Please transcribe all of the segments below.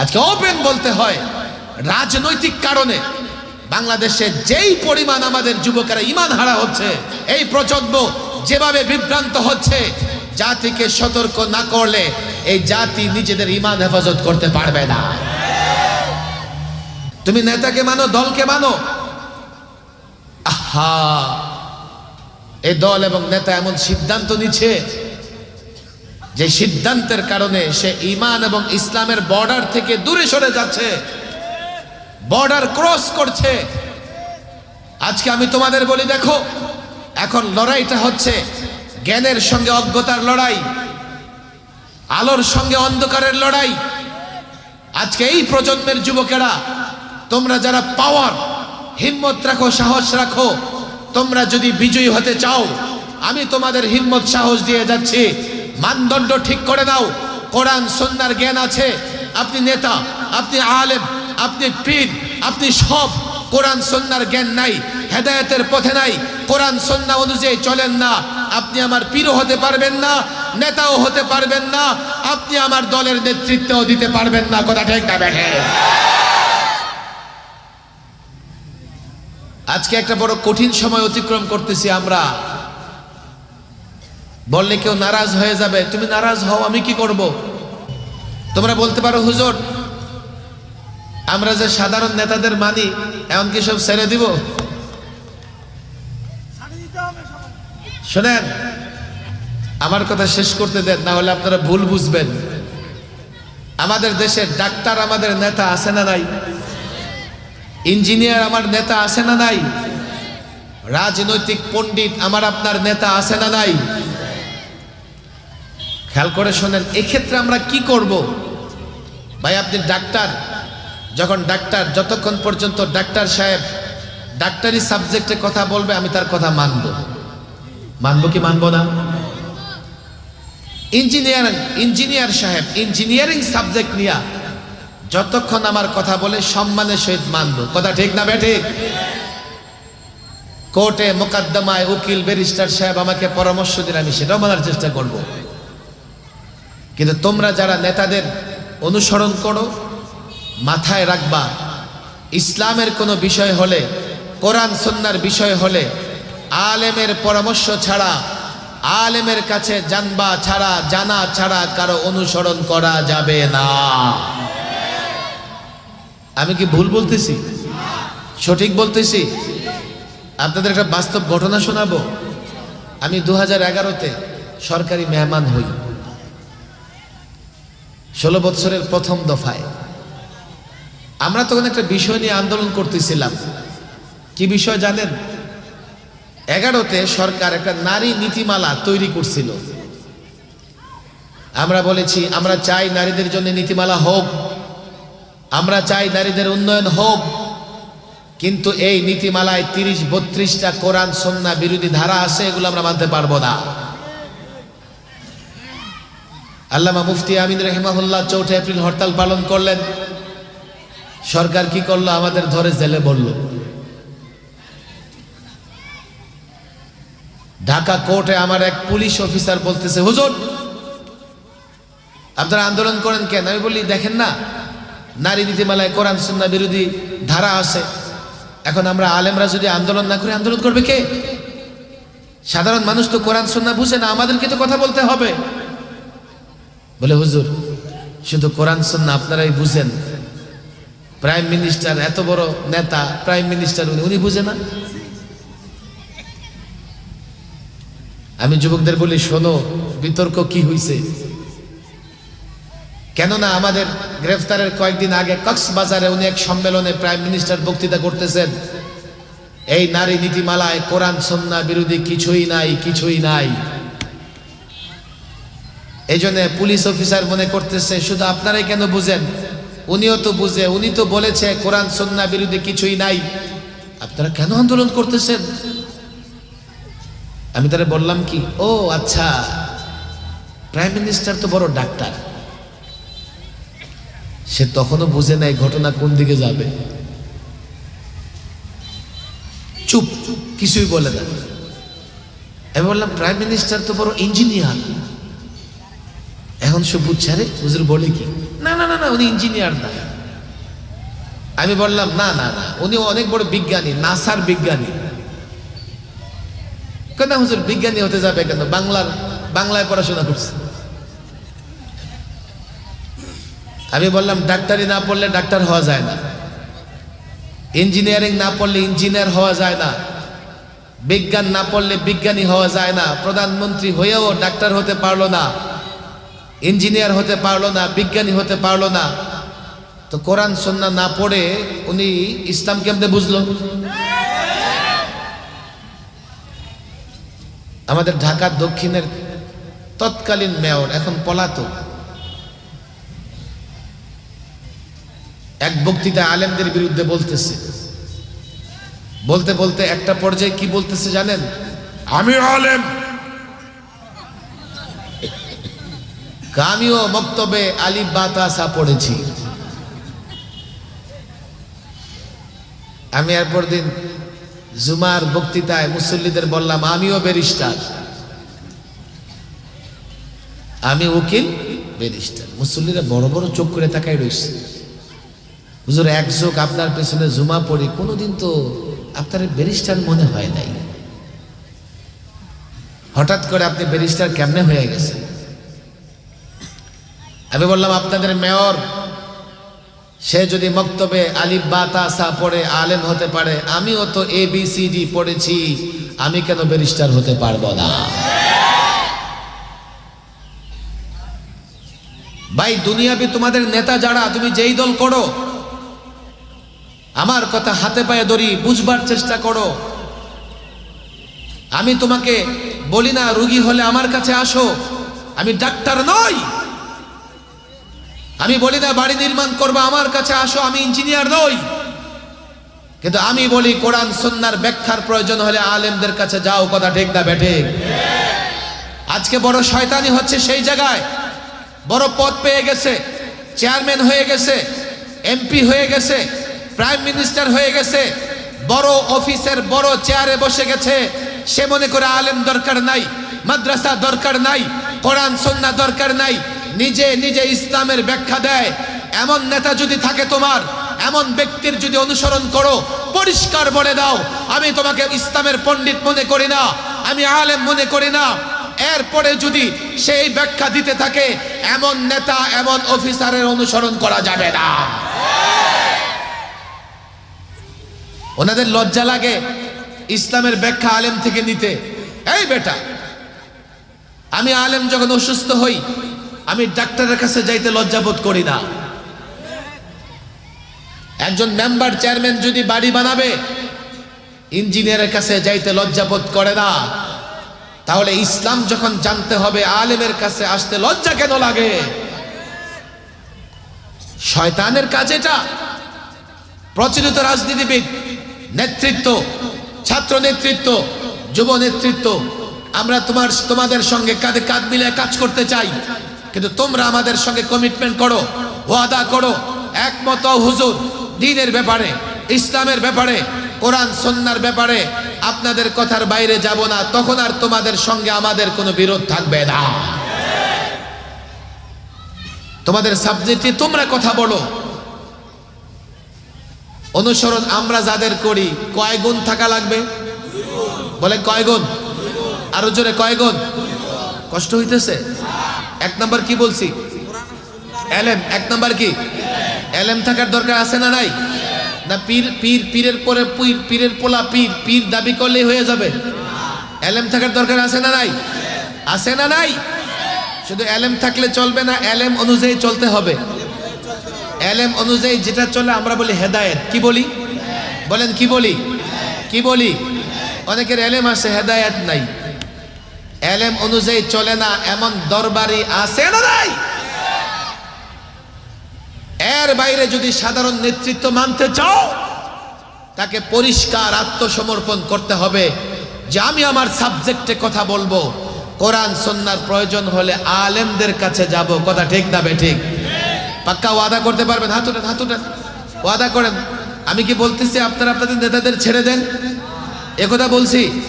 আজকে ওপেন বলতে হয় রাজনৈতিক কারণে বাংলাদেশে যেই পরিমাণ আমাদের যুবকেরা ইমান হারা হচ্ছে, এই প্রজন্ম যেভাবে বিভ্রান্ত হচ্ছে, জাতিকে সতর্ক না করলে এই জাতি নিজেদের ইমান হেফাজত করতে পারবে না। তুমি নেতাকে মানো, দলকে মানো? আহা! এই দল এবং নেতা এমন সিদ্ধান্ত নিচ্ছে যে সিদ্ধান্তের কারণে সে ইমান এবং ইসলামের বর্ডার থেকে দূরে সরে যাচ্ছে, বর্ডার ক্রস করছে। আজকে আমি তোমাদের বলি, দেখো, এখন লড়াইটা হচ্ছে জ্ঞানের সঙ্গে অজ্ঞতার লড়াই, আলোর সঙ্গে অন্ধকারের লড়াই। আজকে এই প্রজন্মের যুবকেরা, তোমরা যারা পাওয়ার হিম্মত রাখো, সাহস রাখো, তোমরা যদি বিজয়ী হতে চাও, আমি তোমাদের হিম্মত, সাহস দিয়ে যাচ্ছি। মানদণ্ড ঠিক করে নাও। কোরআন সন্ন্যার জ্ঞান আছে। আপনি নেতা, আপনি আলেম, আপনি পীর, আপনি সব। কোরআন সন্ন্যার জ্ঞান নাই, হেদায়েতের পথে নাই। কোরআন, সন্না অনুযায়ী চলেন না। আপনি আমার পীরও হতে পারবেন না, নেতাও হতে পারবেন না। আপনি আমার দলের নেতৃত্বও দিতে পারবেন না। কথা ঠিক না আজকে একটা বড় কঠিন সময় অতিক্রম করতেছি আমরা। বললে কেউ নারাজ হয়ে যাবে, তুমি নারাজ হও, আমি কি করব? তোমরা বলতে পারো, হুজুর, আমরা যে সাধারণ নেতাদের মানি, এমনকি সব ছেড়ে দিব। শোনেন, আমার কথা শেষ করতে দেন, না হলে আপনারা ভুল বুঝবেন। আমাদের দেশের ডাক্তার আমাদের নেতা আছে না নাই? ইঞ্জিনিয়ার আমার নেতা আছে না নাই? রাজনৈতিক পণ্ডিত আমার আপনার নেতা আছে না নাই? খেয়াল করে শোনেন, এক্ষেত্রে আমরা কি করব? ভাই, আপনি ডাক্তার, যখন ডাক্তার, যতক্ষণ পর্যন্ত ডাক্তার সাহেব ডাক্তারি সাবজেক্টে কথা বলবে, আমি তার কথা মানব। মানব কি মানব না? ইঞ্জিনিয়ার ইঞ্জিনিয়ার সাহেব, ইঞ্জিনিয়ারিং সাবজেক্ট নিয়া যতক্ষণ আমার কথা বলে, সম্মানের সহিত মানব। কথা ঠিক না ঠিক কোর্টে মোকদ্দমায় উকিল, ব্যারিস্টার সাহেব আমাকে পরামর্শ দিলে আমি সেটাও মানার চেষ্টা করব। কিন্তু তোমরা যারা নেতাদের অনুসরণ করো, মাথায় রাখবা, ইসলামের কোনো বিষয় হলে, কোরআন সন্ন্যার বিষয় হলে, আলেমের পরামর্শ ছাড়া, আলেমের কাছে জানবা ছাড়া, জানা ছাড়া কারও অনুসরণ করা যাবে না। আমি কি ভুল বলতেছি? সঠিক বলতেছি? আপনাদের একটা বাস্তব ঘটনা শোনাবো। আমি দু হাজার এগারোতে সরকারি মেহমান হই। ষোলো বৎসরের প্রথম দফায়। আমরা তখন একটা বিষয় নিয়ে আন্দোলন করতেছিলাম। কি বিষয় জানেন? এগারোতে সরকার একটা নারী নীতিমালা তৈরি করছিল। আমরা বলেছি, আমরা চাই নারীদের জন্য নীতিমালা হোক। আমরা চাই নারীদের উন্নয়ন হোক। কিন্তু এই নীতিমালায় তিরিশ, বত্রিশটা কোরআন, সন্না, বিরোধী ধারা আছে, এগুলো আমরা মানতে পারব না। আল্লামা মুফতি আমিন রহিমাহুল্লাহ চৌঠা এপ্রিল হরতাল পালন করলেন। সরকার কি করল? আমাদের ধরে জেলে বলল। ঢাকা কোর্টে আমার এক পুলিশ অফিসার বলতেছে, হুজুর, আপনারা আন্দোলন করেন কেন? আমি বলি, দেখেন না, নারী নীতিমালায় কোরআন সুন্না বিরোধী ধারা আছে। এখন আমরা আলেমরা যদি আন্দোলন না করে, আন্দোলন করবে কে? সাধারণ মানুষ তো কোরআন সুন্না বুঝে না, আমাদেরকে তো কথা বলতে হবে। বলে, হুজুর, শুধু কোরআন সুন্না আপনারাই বুঝেন। প্রাইম মিনিস্টার এত বড় নেতা, প্রাইম মিনিস্টার উনি উনি বুঝে না? আমি যুবকদের বলি, শোনো, বিতর্ক কি হইছে? কেননা আমাদের গ্রেফতারের কয়েকদিন আগে কক্সবাজারে উনি এক সম্মেলনে প্রাইম মিনিস্টার বক্তৃতা করতেছেন। এই নারী নীতিমালায় কোরআন সন্না বিরোধী কিছুই নাই কিছুই নাই। এই পুলিশ অফিসার মনে করতেছে, শুধু আপনারাই কেন বুঝেন? উনিও তো বুঝে, উনি তো বলেছে কোরআন সন্না বিরোধী কিছুই নাই। আপনারা কেন আন্দোলন করতেছেন? আমি তারা বললাম কি, ও আচ্ছা প্রাইম মিনিস্টার তো বড় ডাক্তার। সে তখনও বুঝে নাই ঘটনা কোন দিকে যাবে। চুপ, কিছুই বলে না। আমি বললাম, প্রাইম মিনিস্টার তো বড় ইঞ্জিনিয়ার। এখন সে বুঝছে, আরে, হুজুর বলে কি? না না না না, উনি ইঞ্জিনিয়ার না। আমি বললাম, না না না, উনি অনেক বড় বিজ্ঞানী, নাসার বিজ্ঞানী। কেন হুজুর, বিজ্ঞানী হতে যাবে কেন? বাংলার, বাংলায় পড়াশোনা করছে। আমি বললাম, ডাক্তারি না পড়লে ডাক্তার হওয়া যায় না। ইঞ্জিনিয়ারিং না পড়লে ইঞ্জিনিয়ার হওয়া যায় না। বিজ্ঞান না পড়লে বিজ্ঞানী হওয়া যায় না। প্রধানমন্ত্রী হয়েও ডাক্তার হতে পারল না। ইঞ্জিনিয়ার হতে পারল না, বিজ্ঞানী হতে পারল না। তো কোরআন, সন্না না পড়ে উনি ইসলাম কেমনে বুঝলো? আমাদের ঢাকার দক্ষিণের তৎকালীন মেয়র, এখন পলাতক। এক বক্তৃতা আলেমদের বিরুদ্ধে বলতেছে। বলতে বলতে একটা পর্যায়ে কি বলতেছে জানেন? আমি আলেম। আমিও বক্তব্যে আলিফ বাতাসা পড়েছি। আমি এরপর দিন জুমার বক্তৃতায় মুসল্লিদের বললাম, আমিও ব্যারিস্টার। আমি উকিল, ব্যারিস্টার। মুসল্লিরা বড় বড় চোখ করে তাকাই রয়েছে। হুজুর, এক চোখ আপনার পেছনে জুমা পড়ি, কোনোদিন তো আপনার ব্যারিস্টার মনে হয় নাই। হঠাৎ করে আপনি ব্যারিস্টার কেমনে হয়ে গেছে আমি বললাম, আপনাদের মেয়র, সে যদি মক্তবে আলিফ বাতাসা পড়ে, আলেম হতে পারে, আমিও তো এ বি সি ডি পড়েছি, আমি কেন ব্যারিস্টার হতে পারব না? ভাই, দুনিয়াবি তোমাদের নেতা যারা, তুমি যেই দল করো, আমার কথা হাতে পায়ে ধরি, বুঝবার চেষ্টা করো। আমি তোমাকে বলি না, রুগী হলে আমার কাছে আসো, আমি ডাক্তার নই। আমি বলি না, বাড়ি নির্মাণ করব, আমার কাছে আসো, আমি ইঞ্জিনিয়ার নই। কিন্তু আমি বলি, কোরআন সন্ন্যার ব্যাখ্যার প্রয়োজন হলে আলেমদের কাছে যাও, কথা ঠিক না বেঠে আজকে বড় শয়তানি হচ্ছে সেই জায়গায়। বড় পদ পেয়ে গেছে, চেয়ারম্যান হয়ে গেছে, এমপি হয়ে গেছে, প্রাইম মিনিস্টার হয়ে গেছে, বড় অফিসের বড় চেয়ারে বসে গেছে। সে মনে করে আলেম দরকার নাই, মাদ্রাসা দরকার নাই, কোরআন সন্না দরকার নাই নিজে নিজে ইসলামের ব্যাখ্যা দেয়। এমন নেতা যদি থাকে তোমার, এমন ব্যক্তির যদি অনুসরণ করো, পরিষ্কার বলে দাও, আমি তোমাকে ইসলামের পণ্ডিত মনে করি না, আমি আলেম মনে করি না। এরপরে যদি সেই ব্যাখ্যা দিতে থাকে, এমন নেতা, এমন অফিসারের অনুসরণ করা যাবে না। ওনাদের লজ্জা লাগে ইসলামের ব্যাখ্যা আলেম থেকে নিতে। এই বেটা, আমি আলেম যখন অসুস্থ হই আমি ডাক্তারের কাছে যাইতে লজ্জাবোধ করি না। একজন মেম্বার চেয়ারম্যান যদি বাড়ি বানাবে, ইঞ্জিনিয়ারের কাছে যাইতে লজ্জাবোধ করে না। তাহলে ইসলাম যখন জানতে হবে, আলেমের কাছে আসতে লজ্জা কেন লাগে? শয়তানের কাজ এটা। প্রচলিত রাজনীতিবিদ, নেতৃত্ব, ছাত্র নেতৃত্ব, যুব নেতৃত্ব, আমরা তোমার, তোমাদের সঙ্গে কাঁধে কাঁধ মিলে কাজ করতে চাই। কিন্তু তোমরা আমাদের সঙ্গে কমিটমেন্ট করো, ওয়াদা করো, একমত হুজুর, দিনের ব্যাপারে, ইসলামের ব্যাপারে, কোরআন সন্ন্যার ব্যাপারে, আপনাদের কথার বাইরে যাব না, তখন আর তোমাদের সঙ্গে আমাদের কোনো বিরোধ থাকবে না। তোমাদের সাবজেক্টে তোমরা কথা বলো। অনুসরণ আমরা যাদের করি, কয় গুণ থাকা লাগবে? বলে কয় গুণ? আরও জোরে কয় গুণ? কষ্ট হইতেছে? এক নাম্বার কি বলছি? এলেম, এক নাম্বার কি? এলেম থাকার দরকার আছে না নাই? না, পীর পীর, পীরের পরে পীর, পীরের পোলা পীর পীর দাবি করলেই হয়ে যাবে। এলেম থাকার দরকার আছে না নাই? আছে না নাই? শুধু এলেম থাকলে চলবে না, এলেম অনুযায়ী চলতে হবে। এলেম অনুযায়ী যেটা চলে, আমরা বলি হেদায়েত। কি বলি? বলেন কি বলি? কি বলি? অনেকের এলেম আছে হেদায়েত নাই। এলেম অনুযায়ী চলে না, এমন দরবারি আছে না নাই? এর বাইরে যদি সাধারণ নেতৃত্ব মানতে চাও, তাকে পরিষ্কার আত্মসমর্পণ করতে হবে। যে আমি আমার সাবজেক্টে কথা বলব, কোরআন সন্ন্যার প্রয়োজন হলে আলেমদের কাছে যাব। কথা ঠিক না বে ঠিক? পাক্কা ওয়াদা করতে পারবেন? হাত উঠান হাত উঠান। ওয়াদা করেন। আমি কি বলতেছি আপনারা আপনাদের নেতাদের ছেড়ে দেন? একথা বলছি।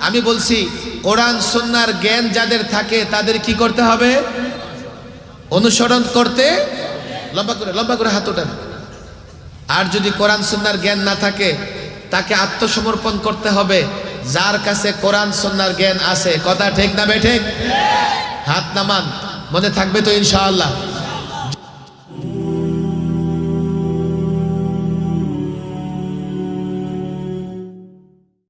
আমি বলছি, কোরআন সন্ন্যার জ্ঞান যাদের থাকে, তাদের কি করতে হবে? অনুসরণ করতে লম্বা করে লম্বা করে হাত ওঠান। আর যদি কোরআন, সুন্নার জ্ঞান না থাকে, তাকে আত্মসমর্পণ করতে হবে। যার কাছে কোরআন, সুন্নার জ্ঞান আছে, কথা ঠিক না বে ঠিক? হাত নামান, মনে থাকবে তো ইনশাআল্লাহ।